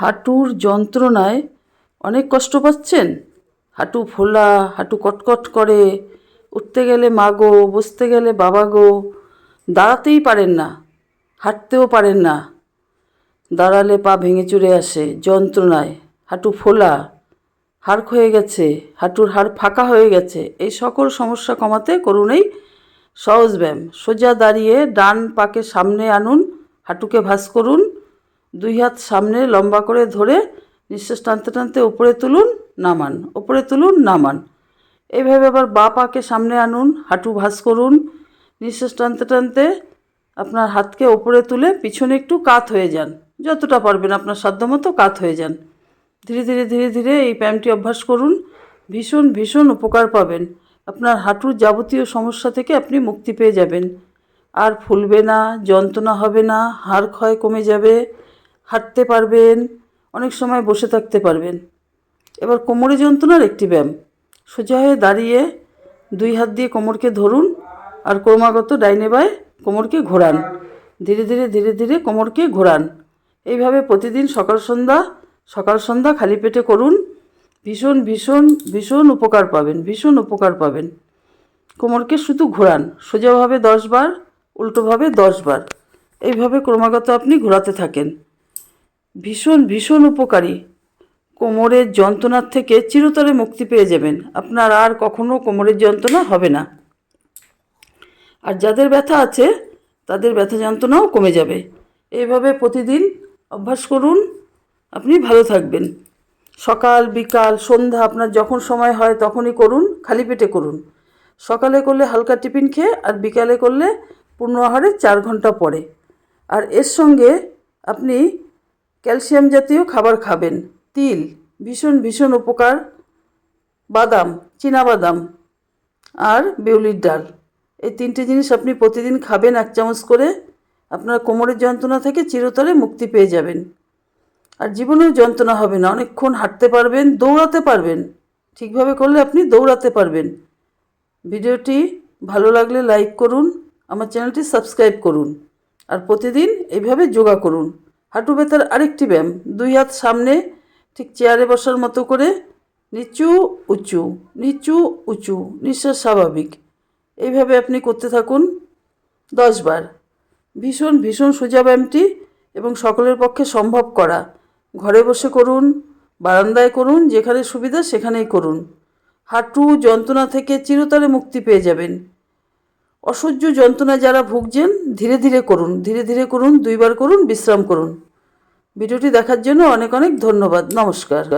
হাঁটুর যন্ত্রণায় অনেক কষ্ট পাচ্ছেন? হাঁটু ফোলা, হাঁটু কটকট করে, উঠতে গেলে মা গো, বসতে গেলে বাবা গো, দাঁড়াতেই পারেন না, হাঁটতেও পারেন না। দাঁড়ালে পা ভেঙে চুরে আসে যন্ত্রণায়, হাঁটু ফোলা, হাড় ক্ষয়ে গেছে, হাঁটুর হাড় ফাঁকা হয়ে গেছে। এই সকল সমস্যা কমাতে করুন এই সহজ ব্যায়াম। সোজা দাঁড়িয়ে ডান পাকে সামনে আনুন, হাঁটুকে ভাঁজ করুন দুই হাত সামনে লম্বা করে ধরে নিঃশ্বাস টানতে টানতে উপরে তুলুন, নামান। উপরে তুলুন, নামান। এইভাবে আবার বা পাকে সামনে আনুন, হাঁটু ভাঁজ করুন। নিঃশ্বাস টানতে টানতে আপনার হাতকে ওপরে তুলে পিছনে একটু কাত হয়ে যান। যতটা পারবেন আপনার সাধ্যমতো কাত হয়ে যান। ধীরে ধীরে ধীরে ধীরে এই ব্যায়ামটি অভ্যাস করুন। ভীষণ ভীষণ উপকার পাবেন। আপনার হাঁটুর যাবতীয় সমস্যা থেকে আপনি মুক্তি পেয়ে যাবেন। আর ফুলবে না, যন্ত্রণা হবে না, হাড় ক্ষয় কমে যাবে। হাঁটতে পারবেন, অনেক সময় বসে থাকতে পারবেন। এবার কোমরে যন্ত্রণার একটি ব্যায়াম। সোজা হয়ে দাঁড়িয়ে দুই হাত দিয়ে কোমরকে ধরুন আর ক্রমাগত ডাইনে বায়ে কোমরকে ঘোরান। ধীরে ধীরে ধীরে ধীরে কোমরকে ঘোরান। এইভাবে প্রতিদিন সকাল সন্ধ্যা সকাল সন্ধ্যা খালি পেটে করুন। ভীষণ ভীষণ ভীষণ উপকার পাবেন, ভীষণ উপকার পাবেন। কোমরকে শুধু ঘোরান, সোজাভাবে দশ বার, উল্টোভাবে দশ বার। এইভাবে ক্রমাগত আপনি ঘোরাতে থাকেন। ভীষণ ভীষণ উপকারী। কোমরের যন্ত্রণার থেকে চিরতরে মুক্তি পেয়ে যাবেন। আপনার আর কখনো কোমরের যন্ত্রণা হবে না। আর যাদের ব্যথা আছে, তাদের ব্যথা যন্ত্রণাও কমে যাবে। এইভাবে প্রতিদিন অভ্যাস করুন। আপনি ভালো থাকবেন। সকাল, বিকাল, সন্ধ্যা, আপনার যখন সময় হয় তখনই করুন, খালি পেটে করুন। সকালে করলে হালকা টিফিন খেয়ে আর বিকালে করলে পূর্ণ আহারে চার ঘণ্টা পরে আর এর সঙ্গে আপনি ক্যালসিয়াম জাতীয় খাবার খাবেন। তিল, ভীষণ ভীষণ উপকার। বাদাম বাদাম আর বিউলির ডাল। এই তিনটে জিনিস আপনি প্রতিদিন খাবেন এক চামচ করে। আপনার কোমরের যন্ত্রণা থেকে চিরতরে মুক্তি পেয়ে যাবেন। আর জীবনেও যন্ত্রণা হবে না, অনেকক্ষণ হাঁটতে পারবেন, দৌড়াতে পারবেন। ঠিকভাবে করলে আপনি দৌড়াতে পারবেন। ভিডিওটি ভালো লাগলে লাইক করুন, আমার চ্যানেলটি সাবস্ক্রাইব করুন। আর প্রতিদিন এইভাবে যোগা করুন। হাঁটু ব্যথার আরেকটি ব্যায়াম। দুই হাত সামনে ঠিক চেয়ারে বসার মতো করে নিচু, উঁচু নিচু, উঁচু, নিঃশ্বাস স্বাভাবিক। এইভাবে আপনি করতে থাকুন দশ বার। ভীষণ ভীষণ সোজা ব্যায়ামটি এবং সকলের পক্ষে সম্ভব করা। ঘরে বসে করুন, বারান্দায় করুন, যেখানে সুবিধা সেখানেই করুন। হাঁটু যন্ত্রণা থেকে চিরতরে মুক্তি পেয়ে যাবেন। অসহ্য যন্ত্রণা যারা ভুগছেন, ধীরে ধীরে করুন, ধীরে ধীরে করুন, দুইবার করুন, বিশ্রাম করুন। ভিডিওটি দেখার জন্য অনেক অনেক ধন্যবাদ। নমস্কার।